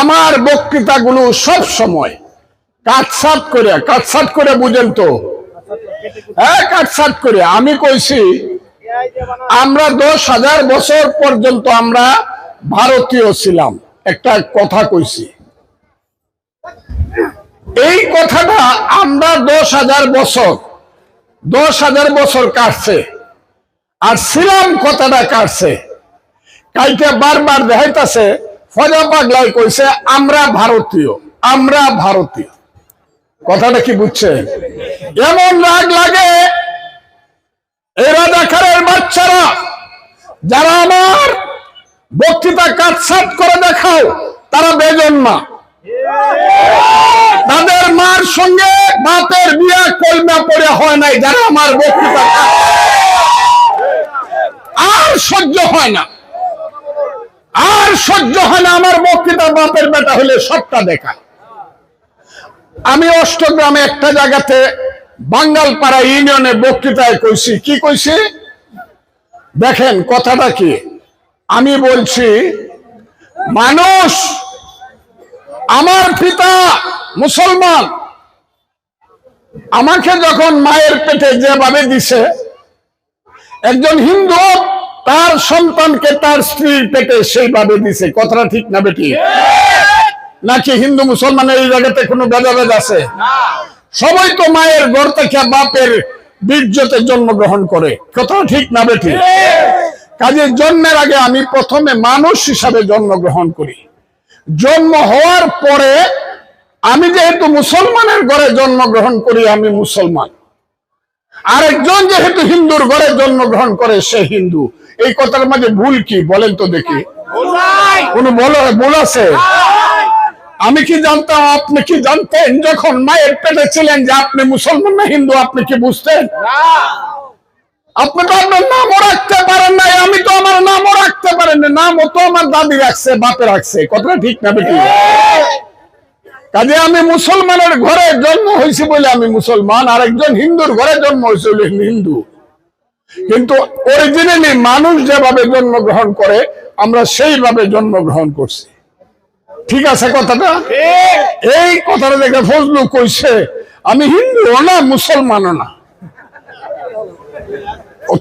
আমার বক্তৃতাগুলো সব সময় কাটসাট করে কাটসাট করে বুঝেন তো। হ্যাঁ কাটসাট করে। আমি কইছি, আমরা দশ হাজার বছর পর্যন্ত আমরা ভারতীয় ছিলাম। একটা কথা কইছি। এই কথাটা আমরা দশ হাজার বছর, দশ হাজার বছর কাটছে। আর ছিলাম কথাটা কাটছে। কাইকে বারবার দেখাইতেছে ফজা পাগলাই কইছে, আমরা ভারতীয় আমরা ভারতীয়। কথাটা কি বুঝছেন এমন রাগ লাগে এই রাজাখারের বাচ্চারা, যারা আমার বক্তৃতা কাটসাট করে দেখাও, তারা বেজন্মা তাদের মার সঙ্গে বাপের বিয়ে কলমা পড়ে হয় নাই, যারা আমার বক্তৃতা আর সহ্য হয় না। আর সহ্য হয় না আমার বক্তৃতা বাপের বেটা হলে সবটা দেখা আমি অষ্টগ্রামে একটা জায়গাতে বাঙ্গালপাড়া ইউনিয়নে বক্তৃতায় কইছি। কি কইছি? দেখেন, কথাটা কি? আমি বলছি, মানুষ, আমার পিতা মুসলমান, আমাকে যখন মায়ের পেটে যেভাবে দিছে, একজন হিন্দু তার সন্তানকে তার স্ত্রীর পেটে সেইভাবে দিছে। কথাটা ঠিক না বেটি? নাকি হিন্দু মুসলমানের এই জায়গাতে কোনো ভেদাভেদ আছে? সবাই তো মায়ের ঘর থেকে বাপের বীর্যতে জন্মগ্রহণ করে। কথাটা ঠিক না বেটি? কাজে জন্মের আগে আমি প্রথমে মানুষ হিসাবে জন্মগ্রহণ করি। জন্ম হওয়ার পরে আমি যেহেতু মুসলমানের ঘরে জন্মগ্রহণ করি, আমি মুসলমান। আরেকজন যেহেতু হিন্দুর ঘরে জন্মগ্রহণ করে, সে হিন্দু। এই কথার মাঝে ভুল কি? বলেন তো দেখি। কোন ভুল আছে? আমি কি জানতাম? আপনি কি জানতেন যখন মায়ের পেটে ছিলেন যে আপনি মুসলমান না হিন্দু? আপনি কি বুঝতেন? আপনি তো আপনার নামও রাখতে পারেন নাই, আমি তো আমার নামও রাখতে পারেন নামও তো আমার দাদি রাখছে, বাপে রাখছে। কতটা ঠিক না বেটি কাজে আমি মুসলমানের ঘরে জন্ম হয়েছি বলে আমি মুসলমান আর একজন হিন্দুর ঘরে জন্ম হয়েছে বলে হিন্দু। কিন্তু অরিজিনালি মানুষ যেভাবে জন্মগ্রহণ করে, আমরা সেইভাবে জন্মগ্রহণ করছি। ঠিক আছে কথাটা? এই কথাটা দেখে ফজলু কইছে, আমি হিন্দুও না, মুসলমানও না।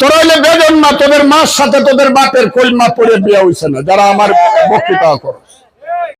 তোরা হইলে বেজন তোদের মার সাথে তোদের বাপের কলমা পড়ে বিয়া হইছে না, যারা আমার বক্তৃতা করো।